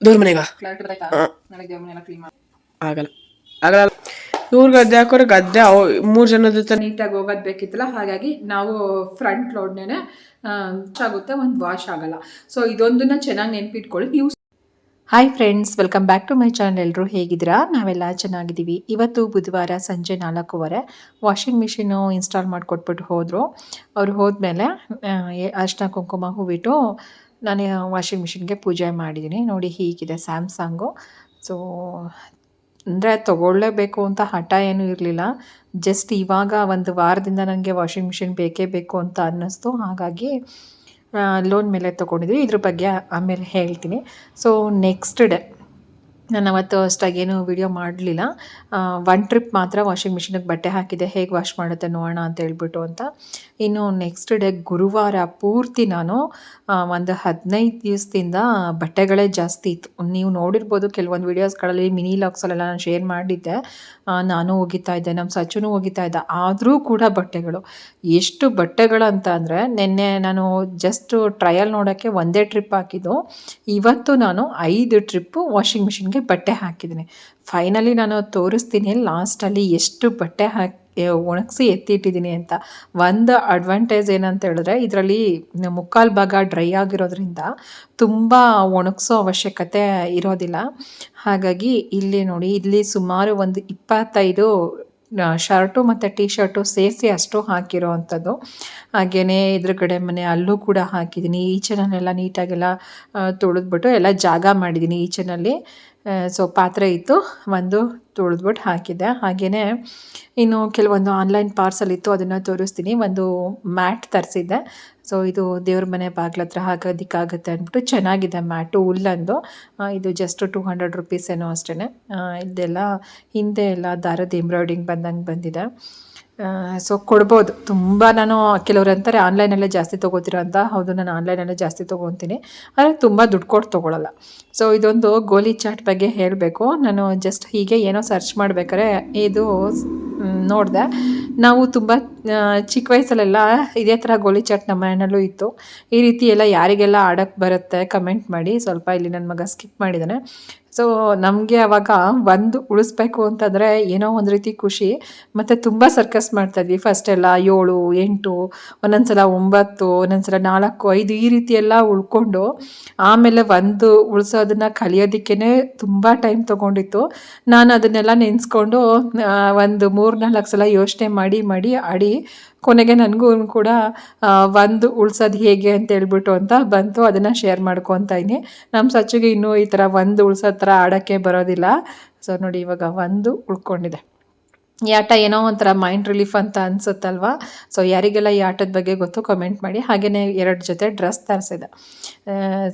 ದೇವ್ರ ಮನೆಗ? ಆಗಲ್ಲ. ಆಗಲ್ಲ ಇವ್ರ ಗದ್ದೆ ಹಾಕೋರು ಗದ್ದೆ ಅವ್ ಮೂರು ಜನದ ಜೊತೆ ನೀಟಾಗಿ ಹೋಗೋದು ಬೇಕಿತ್ತಲ್ಲ ಹಾಗಾಗಿ ನಾವು ಫ್ರಂಟ್ ಲೋಡ್ನೇ ಚಾಗುತ್ತೆ ಒಂದು ವಾಶ್ ಆಗಲ್ಲ. ಸೊ ಇದೊಂದನ್ನ ಚೆನ್ನಾಗಿ ನೆನ್ಪಿಟ್ಕೊಳ್ಳಿ. ನೀವು hi friends welcome back to my channel ಎಲ್ಲರೂ ಹೇಗಿದ್ದೀರಾ? ನಾವೆಲ್ಲ ಚೆನ್ನಾಗಿದ್ದೀವಿ. ಇವತ್ತು ಬುಧವಾರ ಸಂಜೆ ನಾಲ್ಕೂವರೆ ವಾಷಿಂಗ್ ಮಿಷಿನು ಇನ್ಸ್ಟಾಲ್ ಮಾಡಿಕೊಟ್ಬಿಟ್ಟು ಹೋದರು. ಅವ್ರು ಹೋದ್ಮೇಲೆ ಅರ್ಶಿನ ಕುಂಕುಮ ಹೂವಿಟ್ಟು ನಾನು ವಾಷಿಂಗ್ ಮಿಷಿನ್ಗೆ ಪೂಜೆ ಮಾಡಿದ್ದೀನಿ ನೋಡಿ ಹೀಗಿದೆ ಸ್ಯಾಮ್ಸಂಗು ಸೊ ಅಂದರೆ ತೊಗೊಳ್ಳೇಬೇಕು ಅಂತ ಹಠ ಏನೂ ಇರಲಿಲ್ಲ. ಜಸ್ಟ್ ಇವಾಗ ಒಂದು ವಾರದಿಂದ ನನಗೆ ವಾಷಿಂಗ್ ಮಿಷಿನ್ ಬೇಕೇ ಬೇಕು ಅಂತ ಅನ್ನಿಸ್ತು. ಹಾಗಾಗಿ ಲೋನ್ ಮೇಲೆ ತೊಗೊಂಡಿದ್ವಿ. ಇದ್ರ ಬಗ್ಗೆ ಆಮೇಲೆ ಹೇಳ್ತೀನಿ. ಸೊ ನೆಕ್ಸ್ಟ್ ಡೇ ನಾನು ಅವತ್ತು ಅಷ್ಟಾಗೇನು ವಿಡಿಯೋ ಮಾಡಲಿಲ್ಲ. ಒನ್ ಟ್ರಿಪ್ ಮಾತ್ರ ವಾಷಿಂಗ್ ಮಿಷಿನಿಗೆ ಬಟ್ಟೆ ಹಾಕಿದೆ. ಹೇಗೆ ವಾಶ್ ಮಾಡುತ್ತೆ ನೋಡೋಣ ಅಂತ ಹೇಳ್ಬಿಟ್ಟು ಅಂತ. ಇನ್ನು ನೆಕ್ಸ್ಟ್ ಡೇ ಗುರುವಾರ ಪೂರ್ತಿ ನಾನು ಒಂದು ಹದಿನೈದು ದಿವಸದಿಂದ ಬಟ್ಟೆಗಳೇ ಜಾಸ್ತಿ ಇತ್ತು. ನೀವು ನೋಡಿರ್ಬೋದು ಕೆಲವೊಂದು ವೀಡಿಯೋಸ್ಗಳಲ್ಲಿ ಮಿನಿ ಲಾಕ್ಸಲ್ಲೆಲ್ಲ ನಾನು ಶೇರ್ ಮಾಡಿದ್ದೆ. ನಾನು ಒಗಿತಾ ಇದ್ದೆ ನಮ್ಮ ಸಚ್ಚುನು ಹೋಗಿತಾ ಇದ್ದೆ. ಆದರೂ ಕೂಡ ಬಟ್ಟೆಗಳು. ಎಷ್ಟು ಬಟ್ಟೆಗಳು ಅಂತ ಅಂದರೆ, ನಿನ್ನೆ ನಾನು ಜಸ್ಟ್ ಟ್ರಯಲ್ ನೋಡೋಕ್ಕೆ ಒಂದೇ ಟ್ರಿಪ್ ಹಾಕಿದ್ದು. ಇವತ್ತು ನಾನು ಐದು ಟ್ರಿಪ್ಪು ವಾಷಿಂಗ್ ಮಿಷಿನ್ಗೆ ಬಟ್ಟೆ ಹಾಕಿದ್ದೀನಿ. ಫೈನಲಿ ನಾನು ತೋರಿಸ್ತೀನಿ ಲಾಸ್ಟಲ್ಲಿ ಎಷ್ಟು ಬಟ್ಟೆ ಹಾಕಿ ಒಣಗಿಸಿ ಎತ್ತಿಟ್ಟಿದ್ದೀನಿ ಅಂತ. ಒಂದು ಅಡ್ವಾಂಟೇಜ್ ಏನಂತ ಹೇಳಿದ್ರೆ ಇದರಲ್ಲಿ ಮುಕ್ಕಾಲು ಭಾಗ ಡ್ರೈ ಆಗಿರೋದ್ರಿಂದ ತುಂಬ ಒಣಗಿಸೋ ಅವಶ್ಯಕತೆ ಇರೋದಿಲ್ಲ. ಹಾಗಾಗಿ ಇಲ್ಲಿ ನೋಡಿ, ಇಲ್ಲಿ ಸುಮಾರು ಒಂದು ಇಪ್ಪತ್ತೈದು ಶರ್ಟು ಮತ್ತು ಟೀ ಶರ್ಟು ಸೇರಿಸಿ ಅಷ್ಟು ಹಾಕಿರೋ ಅಂಥದ್ದು. ಹಾಗೆಯೇ ಎದುರುಗಡೆ ಮನೆ ಅಲ್ಲೂ ಕೂಡ ಹಾಕಿದ್ದೀನಿ. ಈಚೆನಲ್ಲೆಲ್ಲ ನೀಟಾಗೆಲ್ಲ ತೊಳೆದ್ಬಿಟ್ಟು ಎಲ್ಲ ಜಾಗ ಮಾಡಿದ್ದೀನಿ ಈಚೆನಲ್ಲಿ. ಸೊ ಪಾತ್ರೆ ಇತ್ತು, ಒಂದು ತೊಳೆದ್ಬಿಟ್ಟು ಹಾಕಿದ್ದೆ. ಹಾಗೆಯೇ ಇನ್ನು ಕೆಲವೊಂದು ಆನ್ಲೈನ್ ಪಾರ್ಸಲ್ ಇತ್ತು, ಅದನ್ನು ತೋರಿಸ್ತೀನಿ. ಒಂದು ಮ್ಯಾಟ್ ತರಿಸಿದ್ದೆ. ಸೊ ಇದು ದೇವ್ರ ಮನೆ ಬಾಗ್ಲ ಹತ್ರ ಹಾಕೋದಕ್ಕಾಗುತ್ತೆ ಅಂದ್ಬಿಟ್ಟು ಚೆನ್ನಾಗಿದೆ ಮ್ಯಾಟು ಉಲ್ಲಂದು. ಇದು ಜಸ್ಟ್ ಟೂ ಹಂಡ್ರೆಡ್ ರುಪೀಸ್ ಏನೋ ಅಷ್ಟೇ ಇದೆಲ್ಲ ಹಿಂದೆ ಎಲ್ಲ ದಾರದ ಎಂಬ್ರಾಯ್ಡಿಂಗ್ ಬಂದಂಗೆ ಬಂದಿದೆ. ಸೊ ಕೊಡ್ಬೋದು. ತುಂಬ ನಾನು ಕೆಲವರು ಅಂತಾರೆ, ಆನ್ಲೈನಲ್ಲೇ ಜಾಸ್ತಿ ತೊಗೋತೀರ ಅಂತ? ಹೌದು, ನಾನು ಆನ್ಲೈನಲ್ಲೇ ಜಾಸ್ತಿ ತೊಗೊತೀನಿ. ಆದರೆ ತುಂಬ ದುಡ್ಡು ಕೊಟ್ಟು ತೊಗೊಳಲ್ಲ. ಸೊ ಇದೊಂದು ಗೋಲಿ ಚಾಟ್ ಬಗ್ಗೆ ಹೇಳಬೇಕು. ನಾನು ಜಸ್ಟ್ ಹೀಗೆ ಏನೋ ಸರ್ಚ್ ಮಾಡ್ಬೇಕಾದ್ರೆ ಇದು ನೋಡಿದೆ. ನಾವು ತುಂಬ ಚಿಕ್ಕ ವಯಸ್ಸಲ್ಲೆಲ್ಲ ಇದೇ ಥರ ಗೋಲಿ ಚಾಟ್ ನಮ್ಮ ಮನೆಯಲ್ಲೂ ಇತ್ತು. ಈ ರೀತಿ ಎಲ್ಲ ಯಾರಿಗೆಲ್ಲ ಆಡೋಕ್ಕೆ ಬರುತ್ತೆ ಕಮೆಂಟ್ ಮಾಡಿ. ಸ್ವಲ್ಪ ಇಲ್ಲಿ ನನ್ನ ಮಗ ಸ್ಕಿಪ್ ಮಾಡಿದ್ದಾನೆ ಸೊ ನಮಗೆ ಅವಾಗ ಒಂದು ಉಳಿಸ್ಬೇಕು ಅಂತಂದರೆ ಏನೋ ಒಂದು ರೀತಿ ಖುಷಿ, ಮತ್ತು ತುಂಬ ಸರ್ಕಸ್ ಮಾಡ್ತಾಯಿದ್ವಿ ಫಸ್ಟ್ ಎಲ್ಲ ಏಳು, ಎಂಟು ಒಂದೊಂದು ಸಲ ಒಂಬತ್ತು ಒಂದೊಂದು ಸಲ ನಾಲ್ಕು, ಐದು ಈ ರೀತಿ ಎಲ್ಲ ಉಳ್ಕೊಂಡು ಆಮೇಲೆ ಒಂದು ಉಳಿಸೋದನ್ನ ಕಲಿಯೋದಕ್ಕೇ ತುಂಬ ಟೈಮ್ ತೊಗೊಂಡಿತ್ತು. ನಾನು ಅದನ್ನೆಲ್ಲ ನೆನೆಸ್ಕೊಂಡು ಒಂದು ಮೂರು ನಾಲ್ಕು ಸಲ ಯೋಚನೆ ಮಾಡಿ ಮಾಡಿ, ಆಡಿ ಕೊನೆಗೆ ನನಗೂ ಕೂಡ ಒಂದು ಉಳ್ಸೋದು ಹೇಗೆ ಅಂತ ಹೇಳ್ಬಿಟ್ಟು ಅಂತ ಬಂತು. ಅದನ್ನು ಶೇರ್ ಮಾಡ್ಕೊತ ಇದ್ದೀನಿ. ನಮ್ಮ ಸಚ್ಚಿಗೆ ಇನ್ನೂ ಈ ಥರ ಒಂದು ಉಳ್ಸೋ ಥರ ಆಡೋಕ್ಕೆ ಬರೋದಿಲ್ಲ. ಸೊ ನೋಡಿ ಇವಾಗ ಒಂದು ಉಳ್ಕೊಂಡಿದೆ. ಈ ಆಟ ಏನೋ ಒಂಥರ ಮೈಂಡ್ ರಿಲೀಫ್ ಅಂತ ಅನ್ಸುತ್ತಲ್ವಾ? ಸೊ ಯಾರಿಗೆಲ್ಲ ಈ ಆಟದ ಬಗ್ಗೆ ಗೊತ್ತು ಕಮೆಂಟ್ ಮಾಡಿ. ಹಾಗೆಯೇ ಎರಡು ಜೊತೆ ಡ್ರೆಸ್ ತರಿಸಿದೆ.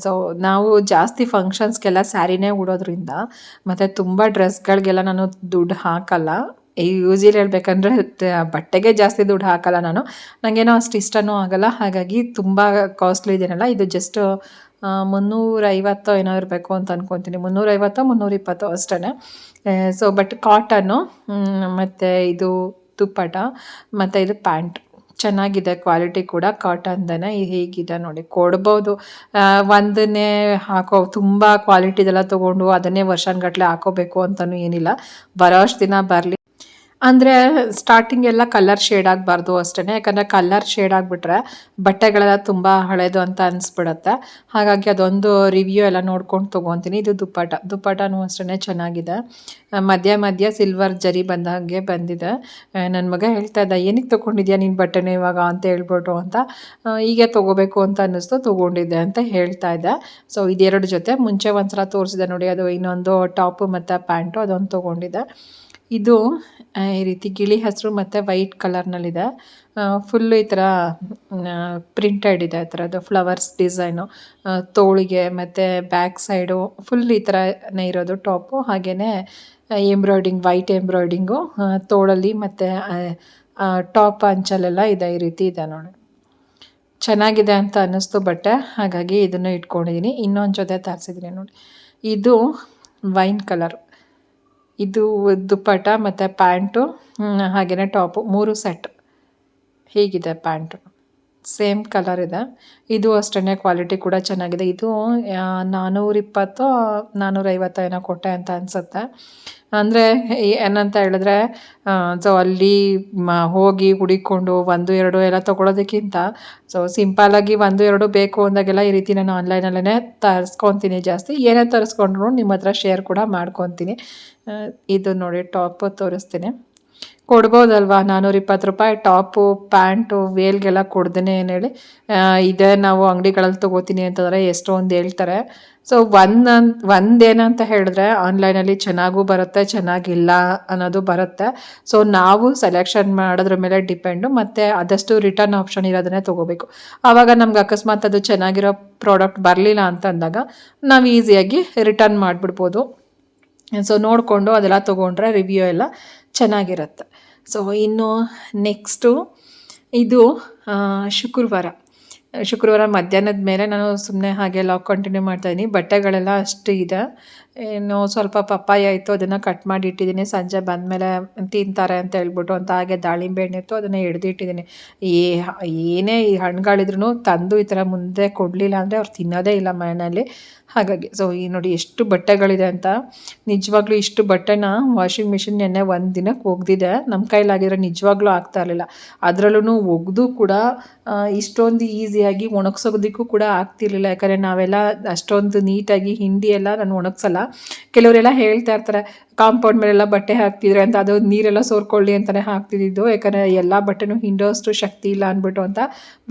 ಸೊ ನಾವು ಜಾಸ್ತಿ ಫಂಕ್ಷನ್ಸ್ಗೆಲ್ಲ ಸ್ಯಾರಿನೇ ಉಡೋದ್ರಿಂದ ಮತ್ತು ತುಂಬ ಡ್ರೆಸ್ಗಳಿಗೆಲ್ಲ ನಾನು ದುಡ್ಡು ಹಾಕಲ್ಲ. ಯೂಸಿಲಿ ಹೇಳ್ಬೇಕಂದ್ರೆ ಬಟ್ಟೆಗೆ ಜಾಸ್ತಿ ದುಡ್ಡು ಹಾಕಲ್ಲ ನಾನು. ನನಗೇನೋ ಅಷ್ಟು ಇಷ್ಟನೂ ಆಗಲ್ಲ. ಹಾಗಾಗಿ ತುಂಬ ಕಾಸ್ಟ್ಲಿ ಇದೆಯಲ್ಲ ಇದು ಜಸ್ಟ್ ಮುನ್ನೂರೈವತ್ತೋ ಏನೋ ಇರಬೇಕು ಅಂತ ಅನ್ಕೊತೀನಿ. ಮುನ್ನೂರೈವತ್ತೋ, ಮುನ್ನೂರಿಪ್ಪತ್ತೋ ಅಷ್ಟೇ ಸೊ ಬಟ್ ಕಾಟನ್ನು ಮತ್ತು ಇದು ದುಪ್ಪಟ ಮತ್ತು ಇದು ಪ್ಯಾಂಟ್ ಚೆನ್ನಾಗಿದೆ ಕ್ವಾಲಿಟಿ ಕೂಡ. ಕಾಟನ್ದೇ ಹೀಗಿದೆ ನೋಡಿ. ಕೊಡ್ಬೋದು. ಒಂದನ್ನೇ ಹಾಕೋ, ತುಂಬ ಕ್ವಾಲಿಟಿದೆಲ್ಲ ತೊಗೊಂಡು ಅದನ್ನೇ ವರ್ಷಗಟ್ಟಲೆ ಹಾಕೋಬೇಕು ಅಂತಲೂ ಏನಿಲ್ಲ. ಬರೋ ಅಷ್ಟು ದಿನ ಬರಲಿ. ಅಂದರೆ ಸ್ಟಾರ್ಟಿಂಗ್ ಎಲ್ಲ ಕಲರ್ ಶೇಡ್ ಆಗಬಾರ್ದು ಅಷ್ಟೇ ಯಾಕಂದರೆ ಕಲರ್ ಶೇಡ್ ಆಗಿಬಿಟ್ರೆ ಬಟ್ಟೆಗಳೆಲ್ಲ ತುಂಬ ಹಳೇದು ಅಂತ ಅನಿಸ್ಬಿಡತ್ತೆ. ಹಾಗಾಗಿ ಅದೊಂದು ರಿವ್ಯೂ ಎಲ್ಲ ನೋಡ್ಕೊಂಡು ತೊಗೊತೀನಿ. ಇದು ದುಪ್ಪಟ ದುಪ್ಪಟನೂ ಅಷ್ಟೇ ಚೆನ್ನಾಗಿದೆ. ಮಧ್ಯ ಮಧ್ಯ ಸಿಲ್ವರ್ ಜರಿ ಬಂದ ಹಾಗೆ ಬಂದಿದೆ. ನನ್ನ ಮಗ ಹೇಳ್ತಾ ಇದ್ದ, ಏನಕ್ಕೆ ತೊಗೊಂಡಿದ್ಯಾ ನೀನು ಬಟ್ಟೆನೇ ಇವಾಗ? ಅಂತ ಹೇಳ್ಬಿಟ್ಟು ಅಂತ. ಹೀಗೆ ತೊಗೋಬೇಕು ಅಂತ ಅನ್ನಿಸ್ತು. ತೊಗೊಂಡಿದ್ದೆ ಅಂತ ಹೇಳ್ತಾ ಇದ್ದೆ. ಸೊ ಇದೆರಡು ಜೊತೆ. ಮುಂಚೆ ಒಂದ್ಸಲ ತೋರಿಸಿದೆ ನೋಡಿ, ಅದು ಇನ್ನೊಂದು ಟಾಪು ಮತ್ತು ಪ್ಯಾಂಟು ಅದೊಂದು ತೊಗೊಂಡಿದ್ದೆ. ಇದು ಈ ರೀತಿ ಗಿಳಿ ಹಸಿರು ಮತ್ತು ವೈಟ್ ಕಲರ್ನಲ್ಲಿದೆ. ಫುಲ್ಲು ಈ ಥರ ಪ್ರಿಂಟೆಡ್ ಇದೆ ಆ ಥರದ್ದು ಫ್ಲವರ್ಸ್ ಡಿಸೈನು ತೋಳಿಗೆ ಮತ್ತು ಬ್ಯಾಕ್ ಸೈಡು ಫುಲ್ ಈ ಥರನೇ ಇರೋದು ಟಾಪು ಹಾಗೆಯೇ ಎಂಬ್ರಾಯ್ಡಿಂಗ್ ವೈಟ್ ಎಂಬ್ರಾಯ್ಡಿಂಗು ತೋಳಲ್ಲಿ ಮತ್ತು ಟಾಪ್ ಅಂಚಲೆಲ್ಲ ಇದೆ ಈ ರೀತಿ ಇದೆ ನೋಡಿ. ಚೆನ್ನಾಗಿದೆ ಅಂತ ಅನ್ನಿಸ್ತು ಬಟ್ಟೆ, ಹಾಗಾಗಿ ಇದನ್ನು ಇಟ್ಕೊಂಡಿದ್ದೀನಿ ಇನ್ನೊಂದು ಜೊತೆ ತರಿಸಿದ್ದೀನಿ ನೋಡಿ. ಇದು ವೈನ್ ಕಲರ್ ಇದು ದುಪ್ಪಟ್ಟ ಮತ್ತು ಪ್ಯಾಂಟು ಹಾಗೆಯೇ ಟಾಪು ಮೂರು ಸೆಟ್. ಹೀಗಿದೆ ಪ್ಯಾಂಟು? ಸೇಮ್ ಕಲರ್ ಇದೆ. ಇದು ಅಷ್ಟೇ ಕ್ವಾಲಿಟಿ ಕೂಡ ಚೆನ್ನಾಗಿದೆ. ಇದು ನಾನ್ನೂರಿಪ್ಪತ್ತು ನಾನ್ನೂರೈವತ್ತು ಏನೋ ಕೊಟ್ಟೆ ಅಂತ ಅನಿಸುತ್ತೆ. ಅಂದರೆ ಏನಂತ ಹೇಳಿದ್ರೆ ಸೊ ಅಲ್ಲಿ ಹೋಗಿ ಹುಡಿಕೊಂಡು ಒಂದು, ಎರಡು ಎಲ್ಲ ತೊಗೊಳೋದಕ್ಕಿಂತ ಸೊ ಸಿಂಪಲಾಗಿ ಒಂದು, ಎರಡು ಬೇಕು ಅಂದಾಗೆಲ್ಲ ಈ ರೀತಿ ನಾನು ಆನ್ಲೈನಲ್ಲೇ ತರಿಸ್ಕೊತೀನಿ ಜಾಸ್ತಿ. ಏನೇ ತರಿಸ್ಕೊಂಡ್ರು ನಿಮ್ಮ ಹತ್ರ ಶೇರ್ ಕೂಡ ಮಾಡ್ಕೊತೀನಿ. ಇದು ನೋಡಿ ಟಾಪ್ ತೋರಿಸ್ತೀನಿ. ಕೊಡ್ಬೋದಲ್ವಾ? ನಾನ್ನೂರ ಇಪ್ಪತ್ತು ರೂಪಾಯಿ ಟಾಪು, ಪ್ಯಾಂಟು, ವೇಲ್ಗೆಲ್ಲ ಕೊಡ್ದೇನೆ ಏನು ಹೇಳಿ. ಇದೇ ನಾವು ಅಂಗಡಿಗಳಲ್ಲಿ ತೊಗೋತೀನಿ ಅಂತಂದರೆ ಎಷ್ಟೊಂದು ಹೇಳ್ತಾರೆ. ಸೊ ಒಂದು ಒಂದೇನಂತ ಹೇಳಿದ್ರೆ ಆನ್ಲೈನಲ್ಲಿ ಚೆನ್ನಾಗೂ ಬರುತ್ತೆ, ಚೆನ್ನಾಗಿಲ್ಲ ಅನ್ನೋದು ಬರುತ್ತೆ. ಸೊ ನಾವು ಸೆಲೆಕ್ಷನ್ ಮಾಡೋದ್ರ ಮೇಲೆ ಡಿಪೆಂಡು ಮತ್ತು ಆದಷ್ಟು ರಿಟರ್ನ್ ಆಪ್ಷನ್ ಇರೋದನ್ನೇ ತೊಗೋಬೇಕು. ಆವಾಗ ನಮ್ಗೆ ಅಕಸ್ಮಾತ್ ಅದು ಚೆನ್ನಾಗಿರೋ ಪ್ರಾಡಕ್ಟ್ ಬರಲಿಲ್ಲ ಅಂತ ಅಂದಾಗ ನಾವು ಈಸಿಯಾಗಿ ರಿಟರ್ನ್ ಮಾಡಿಬಿಡ್ಬೋದು. ಸೊ ನೋಡಿಕೊಂಡು ಅದೆಲ್ಲ ತೊಗೊಂಡ್ರೆ ರಿವ್ಯೂ ಎಲ್ಲ ಚೆನ್ನಾಗಿರುತ್ತೆ. ಸೊ ಇನ್ನು ನೆಕ್ಸ್ಟು ಇದು ಶುಕ್ರವಾರ. ಶುಕ್ರವಾರ ಮಧ್ಯಾಹ್ನದ ಮೇಲೆ ನಾನು ಸುಮ್ಮನೆ ಹಾಗೆ ಲಾಗ್ ಕಂಟಿನ್ಯೂ ಮಾಡ್ತಾಯಿದ್ದೀನಿ ಬಟ್ಟೆಗಳೆಲ್ಲ ಅಷ್ಟು ಇದೆ. ಇನ್ನು ಸ್ವಲ್ಪ ಪಪ್ಪಾಯ ಇತ್ತು, ಅದನ್ನು ಕಟ್ ಮಾಡಿ ಇಟ್ಟಿದ್ದೀನಿ. ಸಂಜೆ ಬಂದಮೇಲೆ ತಿಂತಾರೆ ಅಂತ ಹೇಳ್ಬಿಟ್ಟು ಅಂತ ಹಾಗೆ ದಾಳಿಂಬೆ ಹಣ್ಣು ಇತ್ತು, ಅದನ್ನು ಹಿಡ್ದಿಟ್ಟಿದ್ದೀನಿ. ಈ ಏನೇ ಈ ಹಣ್ಣುಗಳಿದ್ರು ತಂದು ಈ ಥರ ಮುಂದೆ ಕೊಡಲಿಲ್ಲ ಅಂದರೆ ಅವ್ರು ತಿನ್ನೋದೇ ಇಲ್ಲ ಮನೆಯಲ್ಲಿ. ಹಾಗಾಗಿ ಸೊ ಈ ನೋಡಿ ಎಷ್ಟು ಬಟ್ಟೆಗಳಿದೆ ಅಂತ. ನಿಜವಾಗ್ಲೂ ಇಷ್ಟು ಬಟ್ಟೆನ ವಾಷಿಂಗ್ ಮಿಷಿನ್ ನೆನ್ನೆ ಒಂದು ದಿನಕ್ಕೆ ಒಗ್ದಿದೆ. ನಮ್ಮ ಕೈಲಾಗಿದ್ರೆ ನಿಜವಾಗ್ಲೂ ಆಗ್ತಾ ಇರಲಿಲ್ಲ. ಅದರಲ್ಲೂ ಒಗೆದು ಕೂಡ ಇಷ್ಟೊಂದು ಈಸಿಯಾಗಿ ಒಣಗ್ಸೋದಕ್ಕೂ ಕೂಡ ಆಗ್ತಿರ್ಲಿಲ್ಲ. ಯಾಕಂದರೆ ನಾವೆಲ್ಲ ಅಷ್ಟೊಂದು ನೀಟಾಗಿ ಹಿಂಡಿ ಎಲ್ಲ ನಾನು ಒಣಗ್ಸಲ್ಲ. ಕೆಲವರೆಲ್ಲ ಹೇಳ್ತಾ ಇರ್ತಾರೆ, ಕಾಂಪೌಂಡ್ ಮೇಲೆಲ್ಲ ಬಟ್ಟೆ ಹಾಕ್ತಿದ್ರೆ ಅಂತ, ಅದು ನೀರೆಲ್ಲ ಸೋರ್ಕೊಳ್ಳಿ ಅಂತಲೇ ಹಾಕ್ತಿದ್ದು ಯಾಕಂದರೆ ಎಲ್ಲ ಬಟ್ಟೆನೂ ಹಿಂಡೋಷ್ಟು ಶಕ್ತಿ ಇಲ್ಲ ಅಂದ್ಬಿಟ್ಟು ಅಂತ.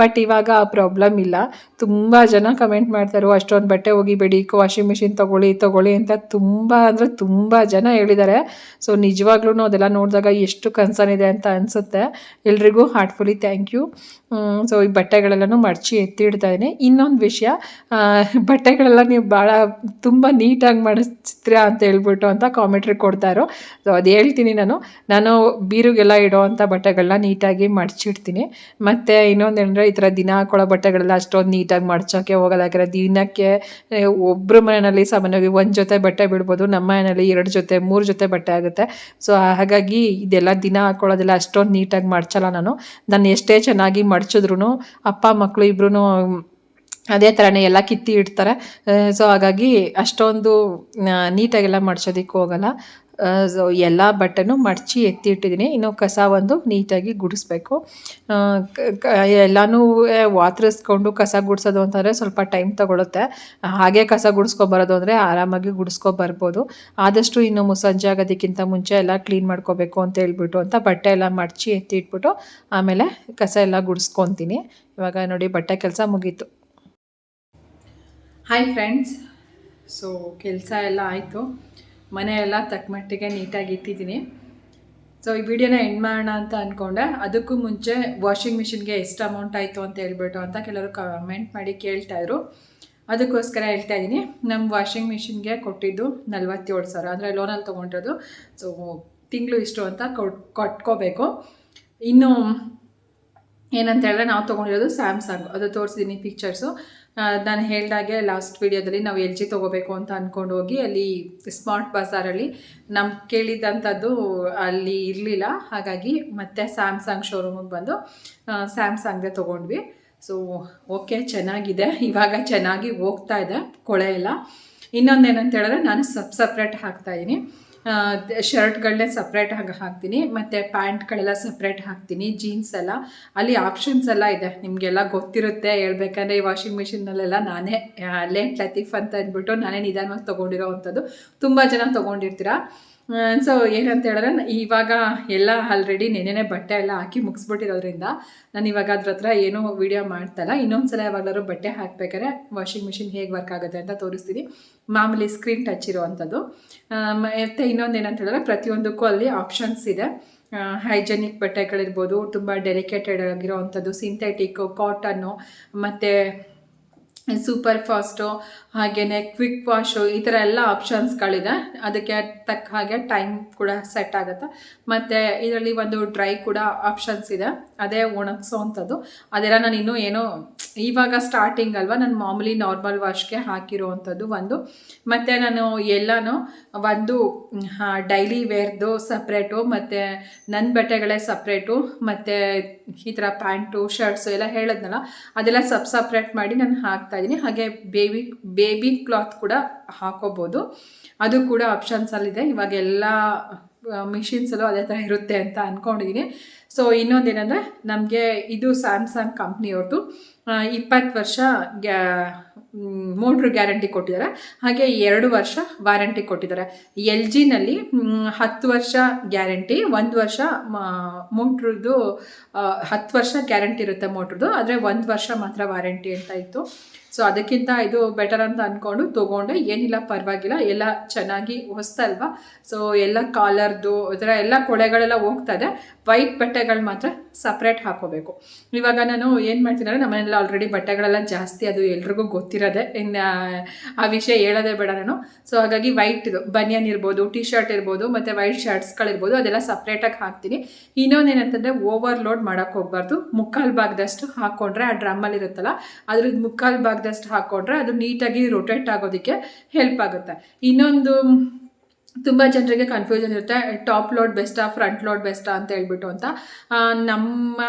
ಬಟ್ ಇವಾಗ ಆ ಪ್ರಾಬ್ಲಮ್ ಇಲ್ಲ. ತುಂಬ ಜನ ಕಮೆಂಟ್ ಮಾಡ್ತಾರೋ ಅಷ್ಟೊಂದು ಬಟ್ಟೆ ಒಗಿಬೇಡಿ, ವಾಷಿಂಗ್ ಮಿಷಿನ್ ತೊಗೊಳ್ಳಿ ತೊಗೊಳ್ಳಿ ಅಂತ ತುಂಬ ಅಂದರೆ ತುಂಬ ಜನ ಹೇಳಿದ್ದಾರೆ. ಸೊ ನಿಜವಾಗ್ಲೂ ಅದೆಲ್ಲ ನೋಡಿದಾಗ ಎಷ್ಟು ಕನ್ಸರ್ನ್ ಇದೆ ಅಂತ ಅನಿಸುತ್ತೆ. ಎಲ್ರಿಗೂ ಹಾರ್ಟ್ಫುಲಿ ಥ್ಯಾಂಕ್ ಯು. ಸೊ ಈ ಬಟ್ಟೆಗಳೆಲ್ಲನೂ ಮಡಚಿ ಎತ್ತಿಡ್ತಾ ಇದ್ದೀನಿ. ಇನ್ನೊಂದು ವಿಷಯ ಬಟ್ಟೆಗಳೆಲ್ಲ ನೀವು ಭಾಳ, ತುಂಬ ನೀಟಾಗಿ ಮಾಡಿಸ್ತೀರಾ ಅಂತ ಹೇಳ್ಬಿಟ್ಟು ಅಂತ ಕಾಮೆಂಟ್ರಿ ಕೊಡ್ತಾರೋ ಸೊ ಅದು ಹೇಳ್ತೀನಿ ನಾನು. ನಾನು ಬೀರುಗೆಲ್ಲ ಇಡೋವಂಥ ಬಟ್ಟೆಗಳನ್ನ ನೀಟಾಗಿ ಮಡಚಿಡ್ತೀನಿ. ಮತ್ತು ಏನಂದರೆ ಈ ಥರ ದಿನ ಹಾಕೊಳ್ಳೋ ಬಟ್ಟೆಗಳೆಲ್ಲ ಅಷ್ಟೊಂದು ನೀಟಾಗಿ ಮಡ್ಚೋಕ್ಕೆ ಹೋಗಲ್ಲ. ದಿನಕ್ಕೆ ಒಬ್ಬರು ಮನೆಯಲ್ಲಿ ಸಾಮಾನ್ಯವಾಗಿ ಒಂದು ಜೊತೆ ಬಟ್ಟೆ ಬಿಡ್ಬೋದು. ನಮ್ಮ ಮನೆಯಲ್ಲಿ ಎರಡು ಜೊತೆ, ಮೂರು ಜೊತೆ ಬಟ್ಟೆ ಆಗುತ್ತೆ. ಸೊ ಹಾಗಾಗಿ ಇದೆಲ್ಲ ದಿನ ಹಾಕೊಳ್ಳೋದೆಲ್ಲ ಅಷ್ಟೊಂದು ನೀಟಾಗಿ ಮಡ್ಚಲ್ಲ ನಾನು. ನಾನು ಎಷ್ಟೇ ಚೆನ್ನಾಗಿ ಮಡ್ಚಿದ್ರು ಅಪ್ಪ ಮಕ್ಕಳು ಇಬ್ರು ಅದೇ ಥರನೇ ಎಲ್ಲ ಕಿತ್ತಿ ಇಡ್ತಾರೆ. ಸೊ ಹಾಗಾಗಿ ಅಷ್ಟೊಂದು ನೀಟಾಗೆಲ್ಲ ಮಡ್ಸೋದಕ್ಕೆ ಹೋಗಲ್ಲ. ಸೊ ಎಲ್ಲ ಬಟ್ಟೆನೂ ಮಡಚಿ ಎತ್ತಿ ಇಟ್ಟಿದ್ದೀನಿ ಇನ್ನು ಕಸ ಒಂದು ನೀಟಾಗಿ ಗುಡಿಸ್ಬೇಕು. ಎಲ್ಲನೂ ವಾತರಿಸ್ಕೊಂಡು ಕಸ ಗುಡಿಸೋದು ಅಂತಂದರೆ ಸ್ವಲ್ಪ ಟೈಮ್ ತಗೊಳುತ್ತೆ. ಹಾಗೆ ಕಸ ಗುಡಿಸ್ಕೊಬರೋದು ಅಂದರೆ ಆರಾಮಾಗಿ ಗುಡಿಸ್ಕೊಬರ್ಬೋದು. ಆದಷ್ಟು ಇನ್ನು ಮುಸಂಜೆ ಆಗೋದಕ್ಕಿಂತ ಮುಂಚೆ ಎಲ್ಲ ಕ್ಲೀನ್ ಮಾಡ್ಕೋಬೇಕು ಅಂತ ಹೇಳ್ಬಿಟ್ಟು ಅಂತ ಬಟ್ಟೆ ಎಲ್ಲ ಮಡಚಿ ಎತ್ತಿ ಇಟ್ಬಿಟ್ಟು ಆಮೇಲೆ ಕಸ ಎಲ್ಲ ಗುಡಿಸ್ಕೊತೀನಿ. ಇವಾಗ ನೋಡಿ ಬಟ್ಟೆ ಕೆಲಸ ಮುಗೀತು. ಹಾಯ್ ಫ್ರೆಂಡ್ಸ್ ಸೊ ಕೆಲಸ ಎಲ್ಲ ಆಯಿತು. ಮನೆ ಎಲ್ಲ ತಕ್ಕಮಟ್ಟಿಗೆ ನೀಟಾಗಿ ಇಟ್ಟಿದ್ದೀನಿ. ಸೊ ಈ ವಿಡಿಯೋನ ಎಂಡ್ ಮಾಡೋಣ ಅಂತ ಅಂದ್ಕೊಂಡೆ ಅದಕ್ಕೂ ಮುಂಚೆ ವಾಷಿಂಗ್ ಮಿಷಿನ್ಗೆ ಎಷ್ಟು ಅಮೌಂಟ್ ಆಯಿತು ಅಂತ ಹೇಳ್ಬಿಟ್ಟು ಅಂತ ಕೆಲವರು ಕಮೆಂಟ್ ಮಾಡಿ ಕೇಳ್ತಾಯಿದ್ರು ಅದಕ್ಕೋಸ್ಕರ ಹೇಳ್ತಾ ಇದ್ದೀನಿ. ನಮ್ಮ ವಾಷಿಂಗ್ ಮಿಷಿನ್ಗೆ ಕೊಟ್ಟಿದ್ದು ನಲ್ವತ್ತೇಳು ಸಾವಿರ. ಅಂದರೆ ಲೋನಲ್ಲಿ ತೊಗೊಂಡಿರೋದು. ಸೊ ತಿಂಗಳು ಇಷ್ಟು ಅಂತ ಕೊಟ್, ಕೊಟ್ಕೋಬೇಕು. ಇನ್ನು ಏನಂತ ಹೇಳಿದ್ರೆ ನಾವು ತೊಗೊಂಡಿರೋದು ಸ್ಯಾಮ್ಸಂಗ್ ಅದು ತೋರಿಸಿದ್ದೀನಿ ಪಿಕ್ಚರ್ಸು ನಾನು ಹೇಳಿದಾಗೆ ಲಾಸ್ಟ್ ವಿಡಿಯೋದಲ್ಲಿ ನಾವು ಎಲ್ ಜಿ ತೊಗೋಬೇಕು ಅಂತ ಅಂದ್ಕೊಂಡು ಹೋಗಿ ಅಲ್ಲಿ ಸ್ಮಾರ್ಟ್ ಬಜಾರಲ್ಲಿ ನಮ್ಮ ಕೇಳಿದ್ದಂಥದ್ದು ಅಲ್ಲಿ ಇರಲಿಲ್ಲ. ಹಾಗಾಗಿ ಮತ್ತೆ ಸ್ಯಾಮ್ಸಂಗ್ ಶೋರೂಮಿಗೆ ಬಂದು ಸ್ಯಾಮ್ಸಂಗೇ ತೊಗೊಂಡ್ವಿ. ಸೊ ಓಕೆ ಚೆನ್ನಾಗಿದೆ. ಇವಾಗ ಚೆನ್ನಾಗಿ ಹೋಗ್ತಾ ಇದೆ. ಕೊಳೆ ಎಲ್ಲ ಇನ್ನೊಂದೇನಂತ ಹೇಳಿದ್ರೆ ನಾನು ಸಪ್ ಸಪ್ರೇಟ್ ಹಾಕ್ತಾಯಿದ್ದೀನಿ ಶರ್ಟ್ಗಳನ್ನೇ ಸಪ್ರೇಟ್ ಆಗಿ ಹಾಕ್ತೀನಿ, ಮತ್ತು ಪ್ಯಾಂಟ್ಗಳೆಲ್ಲ ಸಪ್ರೇಟ್ ಹಾಕ್ತೀನಿ ಜೀನ್ಸ್ ಎಲ್ಲ. ಅಲ್ಲಿ ಆಪ್ಷನ್ಸ್ ಎಲ್ಲ ಇದೆ, ನಿಮಗೆಲ್ಲ ಗೊತ್ತಿರುತ್ತೆ, ಹೇಳ್ಬೇಕಂದ್ರೆ ಈ ವಾಷಿಂಗ್ ಮಿಷಿನಲ್ಲೆಲ್ಲ ನಾನೇ ಲೇಟ್ ಲತೀಫ್ ಅಂತ ಅಂದ್ಬಿಟ್ಟು ನಾನೇ ನಿಧಾನವಾಗಿ ತೊಗೊಂಡಿರೋ ಅಂಥದ್ದು. ತುಂಬ ಜನ ತೊಗೊಂಡಿರ್ತೀರ? ಸೊ ಏನಂತ ಹೇಳಿದ್ರೆ ಇವಾಗ ಎಲ್ಲ ಆಲ್ರೆಡಿ ನೆನೆನೆ ಬಟ್ಟೆ ಎಲ್ಲ ಹಾಕಿ ಮುಗಿಸ್ಬಿಟ್ಟಿರೋದ್ರಿಂದ ನಾನು ಇವಾಗ ಅದ್ರ ಹತ್ರ ಏನೂ ವೀಡಿಯೋ ಮಾಡ್ತಲ್ಲ ಇನ್ನೊಂದು ಸಲ ಯಾವಾಗಲಾದ್ರು ಬಟ್ಟೆ ಹಾಕ್ಬೇಕಾದ್ರೆ ವಾಷಿಂಗ್ ಮಿಷಿನ್ ಹೇಗೆ ವರ್ಕ್ ಆಗುತ್ತೆ ಅಂತ ತೋರಿಸ್ತೀನಿ. ಮಾಮೂಲಿ ಸ್ಕ್ರೀನ್ ಟಚ್ ಇರೋವಂಥದ್ದು ಮತ್ತು ಮತ್ತೆ ಇನ್ನೊಂದು ಏನಂತ ಹೇಳಿದ್ರೆ, ಪ್ರತಿಯೊಂದಕ್ಕೂ ಅಲ್ಲಿ ಆಪ್ಷನ್ಸ್ ಇದೆ. ಹೈಜೆನಿಕ್ ಬಟ್ಟೆಗಳಿರ್ಬೋದು, ತುಂಬ ಡೆಲಿಕೇಟೆಡ್ ಆಗಿರೋ ಅಂಥದ್ದು ಸಿಂಥೆಟಿಕ್ಕು ಕಾಟನ್ನು ಮತ್ತು ಸೂಪರ್ ಫಾಸ್ಟು ಹಾಗೆಯೇ ಕ್ವಿಕ್ ವಾಶು ಈ ಥರ ಎಲ್ಲ ಆಪ್ಷನ್ಸ್ಗಳಿದೆ ಅದಕ್ಕೆ ತಕ್ಕ ಹಾಗೆ ಟೈಮ್ ಕೂಡ ಸೆಟ್ ಆಗುತ್ತೆ. ಮತ್ತು ಇದರಲ್ಲಿ ಒಂದು ಡ್ರೈ ಕೂಡ ಆಪ್ಷನ್ಸ್ ಇದೆ. ಅದೇ ಒಣಗಿಸೋವಂಥದ್ದು ಅದೆಲ್ಲ ನಾನು ಇನ್ನೂ ಏನೋ ಇವಾಗ ಸ್ಟಾರ್ಟಿಂಗ್ ಅಲ್ವಾ? ನಾನು ಮಾಮೂಲಿ ನಾರ್ಮಲ್ ವಾಶ್ಗೆ ಹಾಕಿರೋವಂಥದ್ದು ಒಂದು. ಮತ್ತು ನಾನು ಎಲ್ಲನೂ ಒಂದು ಡೈಲಿ ವೇರ್ದು ಸಪ್ರೇಟು ಮತ್ತು ನನ್ನ ಬಟ್ಟೆಗಳೇ ಸಪ್ರೇಟು ಮತ್ತು ಈ ಥರ ಪ್ಯಾಂಟು ಶರ್ಟ್ಸು ಎಲ್ಲ ಹೇಳಿದ್ನಲ್ಲ, ಅದೆಲ್ಲ ಸಬ್ ಸಪ್ರೇಟ್ ಮಾಡಿ ನಾನು ಹಾಕ್ತಾ ಇದ್ದೀನಿ ಹಾಗೆ ಬೇಬಿ ಬೇಬಿ ಕ್ಲಾತ್ ಕೂಡ ಹಾಕೋಬೋದು. ಅದು ಕೂಡ ಆಪ್ಷನ್ಸಲ್ಲಿದೆ ಇವಾಗ ಎಲ್ಲ ಮಿಷಿನ್ಸಲ್ಲೂ ಅದೇ ಥರ ಇರುತ್ತೆ ಅಂತ ಅಂದ್ಕೊಂಡಿದ್ದೀನಿ ಸೊ ಇನ್ನೊಂದೇನೆಂದರೆ ನಮಗೆ ಇದು ಸ್ಯಾಮ್ಸಂಗ್ ಕಂಪ್ನಿಯವ್ರದ್ದು ಇಪ್ಪತ್ತು ವರ್ಷ ಗ್ಯಾ ಮೋಟ್ರ್ ಗ್ಯಾರಂಟಿ ಕೊಟ್ಟಿದ್ದಾರೆ. ಹಾಗೆ ಎರಡು ವರ್ಷ ವಾರಂಟಿ ಕೊಟ್ಟಿದ್ದಾರೆ. ಎಲ್ ಜಿನಲ್ಲಿ ಹತ್ತು ವರ್ಷ ಗ್ಯಾರಂಟಿ, ಒಂದು ವರ್ಷ ಮೋಟ್ರದ್ದು ಹತ್ತು ವರ್ಷ ಗ್ಯಾರಂಟಿ ಇರುತ್ತೆ ಮೋಟ್ರದ್ದು ಆದರೆ ಒಂದು ವರ್ಷ ಮಾತ್ರ ವಾರಂಟಿ ಅಂತ ಇತ್ತು. ಸೊ ಅದಕ್ಕಿಂತ ಇದು ಬೆಟರ್ ಅಂತ ಅಂದ್ಕೊಂಡು ತೊಗೊಂಡೆ. ಏನಿಲ್ಲ, ಪರವಾಗಿಲ್ಲ. ಎಲ್ಲ ಚೆನ್ನಾಗಿ ಹೊಸ್ತಲ್ವಾ ಸೊ ಎಲ್ಲ ಕಾಲರ್ದು ಈ ಥರ ಎಲ್ಲ ಕೊಳೆಗಳೆಲ್ಲ ಹೋಗ್ತಾ ಇದೆ. ವೈಟ್ ಬಟ್ಟೆಗಳು ಮಾತ್ರ ಸಪ್ರೇಟ್ ಹಾಕೋಬೇಕು. ಇವಾಗ ನಾನು ಏನು ಮಾಡ್ತೀನಿ ಅಂದರೆ ನಮ್ಮನೆಲ್ಲ ಆಲ್ರೆಡಿ ಬಟ್ಟೆಗಳೆಲ್ಲ ಜಾಸ್ತಿ ಅದು ಎಲ್ರಿಗೂ ಗೊತ್ತಿರೋದೆ. ಇನ್ನು, ಆ ವಿಷಯ ಹೇಳೋದೇ ಬೇಡ ನಾನು. ಸೊ ಹಾಗಾಗಿ ವೈಟ್ ಇದು, ಬನಿಯನ್ ಇರ್ಬೋದು ಟಿ ಶರ್ಟ್ ಇರ್ಬೋದು, ಮತ್ತು ವೈಟ್ ಶರ್ಟ್ಸ್ಗಳಿರ್ಬೋದು ಅದೆಲ್ಲ ಸಪ್ರೇಟಾಗಿ ಹಾಕ್ತೀನಿ. ಇನ್ನೊಂದು ಏನಂತಂದರೆ ಓವರ್ಲೋಡ್ ಮಾಡೋಕ್ಕೆ ಹೋಗ್ಬಾರ್ದು. ಮುಕ್ಕಾಲು ಭಾಗದಷ್ಟು ಹಾಕ್ಕೊಂಡ್ರೆ ಆ ಡ್ರಮ್ಮಲ್ಲಿ ಇರುತ್ತಲ್ಲ ಅದ್ರದ್ದು ಮುಕ್ಕಾಲು ಭಾಗದಷ್ಟು ಹಾಕ್ಕೊಂಡ್ರೆ ಅದು ನೀಟಾಗಿ ರೊಟೇಟ್ ಆಗೋದಕ್ಕೆ ಹೆಲ್ಪ್ ಆಗುತ್ತೆ. ಇನ್ನೊಂದು ತುಂಬ ಜನರಿಗೆ ಕನ್ಫ್ಯೂಷನ್ ಇರುತ್ತೆ. ಟಾಪ್ ಲೋಡ್ ಬೆಸ್ಟಾ ಫ್ರಂಟ್ ಲೋಡ್ ಬೆಸ್ಟಾ ಅಂತ ಹೇಳ್ಬಿಟ್ಟು ಅಂತ. ನಮ್ಮ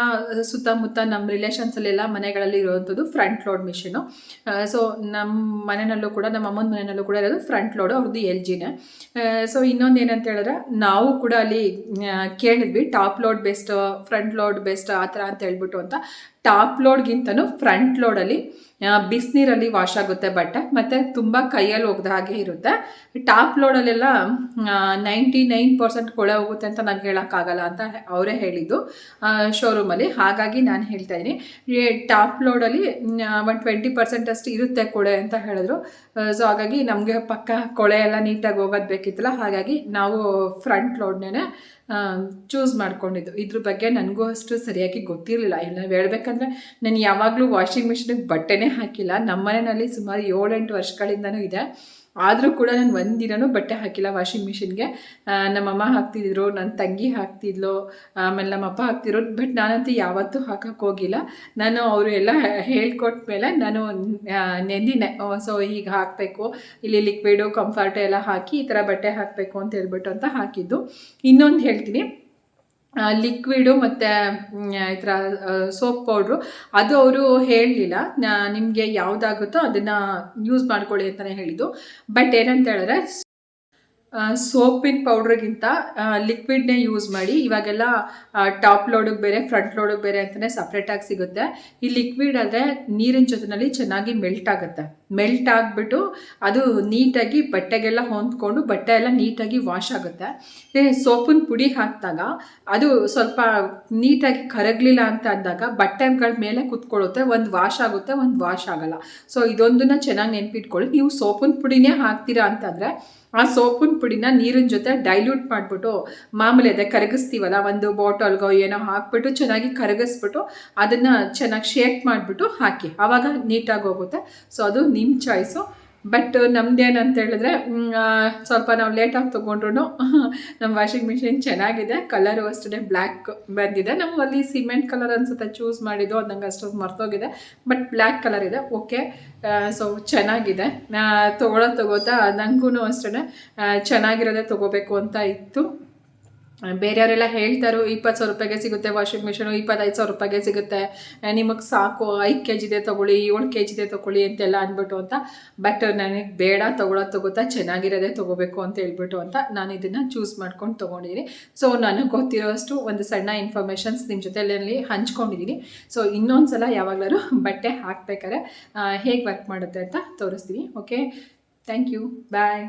ಸುತ್ತಮುತ್ತ ನಮ್ಮ ರಿಲೇಷನ್ಸಲ್ಲೆಲ್ಲ ಮನೆಗಳಲ್ಲಿ ಇರುವಂಥದ್ದು ಫ್ರಂಟ್ ಲೋಡ್ ಮಿಷಿನು ಸೊ ನಮ್ಮ ಮನೆಯಲ್ಲೂ ಕೂಡ, ನಮ್ಮ ಅಮ್ಮನ ಮನೆಯಲ್ಲೂ ಕೂಡ ಇರೋದು ಫ್ರಂಟ್ ಲೋಡು ಅವ್ರದ್ದು ಎಲ್ ಜಿನೇ ಸೊ ಇನ್ನೊಂದು ಏನಂತ ಹೇಳಿದ್ರೆ, ನಾವು ಕೂಡ ಅಲ್ಲಿ ಕೇಳಿದ್ವಿ top load best front load best ಆ ಥರ ಅಂತ ಹೇಳ್ಬಿಟ್ಟು ಅಂತ. ಟಾಪ್ ಲೋಡ್ಗಿಂತನೂ ಫ್ರಂಟ್ ಲೋಡಲ್ಲಿ ಬಿಸಿನೀರಲ್ಲಿ ವಾಶ್ ಆಗುತ್ತೆ ಬಟ್ಟೆ. ಮತ್ತು ತುಂಬ ಕೈಯಲ್ಲಿ ಹೋಗ್ದ ಹಾಗೆ ಇರುತ್ತೆ. ಟಾಪ್ ಲೋಡಲ್ಲೆಲ್ಲ ನೈಂಟಿ ನೈನ್ ಪರ್ಸೆಂಟ್ ಕೊಳೆ ಹೋಗುತ್ತೆ ಅಂತ ನಾನು ಹೇಳೋಕ್ಕಾಗಲ್ಲ ಅಂತ ಅವರೇ ಹೇಳಿದ್ದು ಶೋರೂಮಲ್ಲಿ. ಹಾಗಾಗಿ ನಾನು ಹೇಳ್ತಾ ಇದ್ದೀನಿ ಟಾಪ್ ಲೋಡಲ್ಲಿ ಒಂದು ಟ್ವೆಂಟಿ ಪರ್ಸೆಂಟ್ ಅಷ್ಟು ಇರುತ್ತೆ ಕೊಳೆ ಅಂತ ಹೇಳಿದ್ರು. ಸೊ ಹಾಗಾಗಿ ನಮಗೆ ಪಕ್ಕ ಕೊಳೆ ಎಲ್ಲ ನೀಟಾಗಿ ಹೋಗೋದು ಬೇಕಿತ್ತಲ್ಲ. ಹಾಗಾಗಿ ನಾವು ಫ್ರಂಟ್ ಲೋಡ್ನೇ ಚೂಸ್ ಮಾಡ್ಕೊಂಡಿದ್ದು. ಇದ್ರ ಬಗ್ಗೆ ನನಗೂ ಅಷ್ಟು ಸರಿಯಾಗಿ ಗೊತ್ತಿರಲಿಲ್ಲ. ಇಲ್ಲ ಹೇಳ್ಬೇಕಂದ್ರೆ ನಾನು ಯಾವಾಗಲೂ ವಾಷಿಂಗ್ ಮಿಷಿನಿಗೆ ಬಟ್ಟೆನೇ ಹಾಕಿಲ್ಲ. ನಮ್ಮ ಮನೆಯಲ್ಲಿ ಸುಮಾರು ಏಳೆಂಟು ವರ್ಷಗಳಿಂದನೂ ಇದೆ. ಆದರೂ ಕೂಡ ನಾನು ಒಂದಿನೂ ಬಟ್ಟೆ ಹಾಕಿಲ್ಲ ವಾಷಿಂಗ್ ಮಿಷಿನ್ಗೆ ನಮ್ಮಮ್ಮ ಹಾಕ್ತಿದ್ರು ನನ್ನ ತಂಗಿ ಹಾಕ್ತಿದ್ಲು, ಆಮೇಲೆ ನಮ್ಮಪ್ಪ ಹಾಕ್ತಿದ್ರು ಬಟ್ ನಾನಂತೂ ಯಾವತ್ತೂ ಹಾಕಕ್ಕೆ ಹೋಗಿಲ್ಲ. ನಾನು ಅವರು ಎಲ್ಲ ಹೇಳ್ಕೊಟ್ಟ ಮೇಲೆ ನಾನು ನೆಂದಿನೆ ಸೊ ಈಗ ಹಾಕಬೇಕು, ಇಲ್ಲಿ ಲಿಕ್ವಿಡು ಕಂಫರ್ಟ್ ಎಲ್ಲ ಹಾಕಿ ಈ ಥರ ಬಟ್ಟೆ ಹಾಕಬೇಕು ಅಂತ ಹೇಳ್ಬಿಟ್ಟು ಅಂತ ಹಾಕಿದ್ದು. ಇನ್ನೊಂದು ಹೇಳ್ತೀನಿ. ಲಿಕ್ವಿಡು ಮತ್ತು ಈ ಥರ ಸೋಪ್ ಪೌಡ್ರು ಅದು ಅವರು ಹೇಳಲಿಲ್ಲ. ನಿಮಗೆ ಯಾವುದಾಗುತ್ತೋ ಅದನ್ನು ಯೂಸ್ ಮಾಡ್ಕೊಳ್ಳಿ ಅಂತಲೇ ಹೇಳಿದ್ದು. ಬಟ್ ಏನಂತ ಹೇಳಿದ್ರೆ ಸೋಪಿನ ಪೌಡ್ರಿಗಿಂತ ಲಿಕ್ವಿಡ್ನೇ ಯೂಸ್ ಮಾಡಿ, ಇವಾಗೆಲ್ಲ ಟಾಪ್ ಲೋಡಿಗೆ ಬೇರೆ ಫ್ರಂಟ್ ಲೋಡಿಗೆ ಬೇರೆ ಅಂತಲೇ ಸಪ್ರೇಟಾಗಿ ಸಿಗುತ್ತೆ. ಈ ಲಿಕ್ವಿಡ್ ಆದರೆ ನೀರಿನ ಜೊತೆನಲ್ಲಿ ಚೆನ್ನಾಗಿ ಮೆಲ್ಟ್ ಆಗುತ್ತೆ. ಮೆಲ್ಟ್ ಆಗಿಬಿಟ್ಟು ಅದು ನೀಟಾಗಿ ಬಟ್ಟೆಗೆಲ್ಲ ಹೊಂದ್ಕೊಂಡು ಬಟ್ಟೆ ಎಲ್ಲ ನೀಟಾಗಿ ವಾಶ್ ಆಗುತ್ತೆ. ಸೋಪಿನ ಪುಡಿ ಹಾಕಿದಾಗ ಅದು ಸ್ವಲ್ಪ ನೀಟಾಗಿ ಕರಗಲಿಲ್ಲ ಅಂತ ಅಂದಾಗ ಬಟ್ಟೆಗಳ ಮೇಲೆ ಕುತ್ಕೊಳ್ಳುತ್ತೆ, ಒಂದು ವಾಶ್ ಆಗುತ್ತೆ, ಒಂದು ವಾಶ್ ಆಗಲ್ಲ. ಸೊ ಇದೊಂದನ್ನ ಚೆನ್ನಾಗಿ ನೆನ್ಪಿಟ್ಕೊಳ್ಳಿ. ನೀವು ಸೋಪಿನ ಪುಡಿನೇ ಹಾಕ್ತೀರಾ ಅಂತಂದರೆ ಆ ಸೋಪಿನ ಪುಡಿನ ನೀರಿನ ಜೊತೆ ಡೈಲ್ಯೂಟ್ ಮಾಡಿಬಿಟ್ಟು ಮಾಮೂಲಿ ಅದೇ ಕರಗಿಸ್ತೀವಲ್ಲ, ಒಂದು ಬಾಟಲ್ಗೋ ಏನೋ ಹಾಕ್ಬಿಟ್ಟು ಚೆನ್ನಾಗಿ ಕರಗಿಸ್ಬಿಟ್ಟು ಅದನ್ನು ಚೆನ್ನಾಗಿ ಶೇಕ್ ಮಾಡಿಬಿಟ್ಟು ಹಾಕಿ. ಆವಾಗ ನೀಟಾಗಿ ಹೋಗುತ್ತೆ. ಸೊ ಅದು ನಿಮ್ಮ ಚಾಯ್ಸು ಬಟ್ ನಮ್ದೇನಂತ ಹೇಳಿದ್ರೆ ಸ್ವಲ್ಪ ನಾವು ಲೇಟಾಗಿ ತೊಗೊಂಡ್ರು ನಮ್ಮ ವಾಷಿಂಗ್ ಮಿಷಿನ್ ಚೆನ್ನಾಗಿದೆ ಕಲರು ಅಷ್ಟೇ ಬ್ಲ್ಯಾಕ್ ಬಂದಿದೆ. ನಾವು ಅಲ್ಲಿ ಸಿಮೆಂಟ್ ಕಲರ್ ಅನ್ಸುತ್ತೆ ಚೂಸ್ ಮಾಡಿದ್ದು, ಅದು ನಂಗೆ ಅಷ್ಟೊಂದು ಮರ್ತೋಗಿದೆ. ಬಟ್ ಬ್ಲ್ಯಾಕ್ ಕಲರ್ ಇದೆ ಓಕೆ ಸೊ ಚೆನ್ನಾಗಿದೆ. ತೊಗೊಳೋ ತಗೋತಾ ನನಗೂ ಅಷ್ಟೇ ಚೆನ್ನಾಗಿರೋದೇ ತೊಗೋಬೇಕು ಅಂತ ಇತ್ತು. ಬೇರೆಯವರೆಲ್ಲ ಹೇಳ್ತಾರೋ, ಇಪ್ಪತ್ತು ಸಾವಿರ ರೂಪಾಯಿಗೆ ಸಿಗುತ್ತೆ ವಾಷಿಂಗ್ ಮಿಷಿನು ಇಪ್ಪತ್ತೈದು ಸಾವಿರ ರೂಪಾಯಿಗೆ ಸಿಗುತ್ತೆ. ನಿಮಗೆ ಸಾಕು, ಐದು ಕೆ ಜಿದೆ ತೊಗೊಳ್ಳಿ, ಏಳು ಕೆ ಜಿದೆ ತೊಗೊಳ್ಳಿ ಅಂತೆಲ್ಲ ಅಂದ್ಬಿಟ್ಟು ಅಂತ ಬಟ್ ನನಗೆ ಬೇಡ ತೊಗೊಳೋದು ತೊಗೋತಾ ಚೆನ್ನಾಗಿರೋದೇ ತೊಗೋಬೇಕು ಅಂತ ಹೇಳ್ಬಿಟ್ಟು ಅಂತ ನಾನು ಇದನ್ನು ಚೂಸ್ ಮಾಡ್ಕೊಂಡು ತೊಗೊಂಡಿದ್ದೀನಿ ಸೊ ನನಗೆ ಗೊತ್ತಿರೋಷ್ಟು ಒಂದು ಸಣ್ಣ ಇನ್ಫಾರ್ಮೇಷನ್ಸ್ ನಿಮ್ಮ ಜೊತೆಯಲ್ಲಿ ಹಂಚ್ಕೊಂಡಿದ್ದೀನಿ ಸೊ ಇನ್ನೊಂದು ಸಲ ಯಾವಾಗಲಾದ್ರು ಬಟ್ಟೆ ಹಾಕ್ಬೇಕಾರೆ ಹೇಗೆ ವರ್ಕ್ ಮಾಡುತ್ತೆ ಅಂತ ತೋರಿಸ್ತೀನಿ ಓಕೆ ಥ್ಯಾಂಕ್ ಯು ಬಾಯ್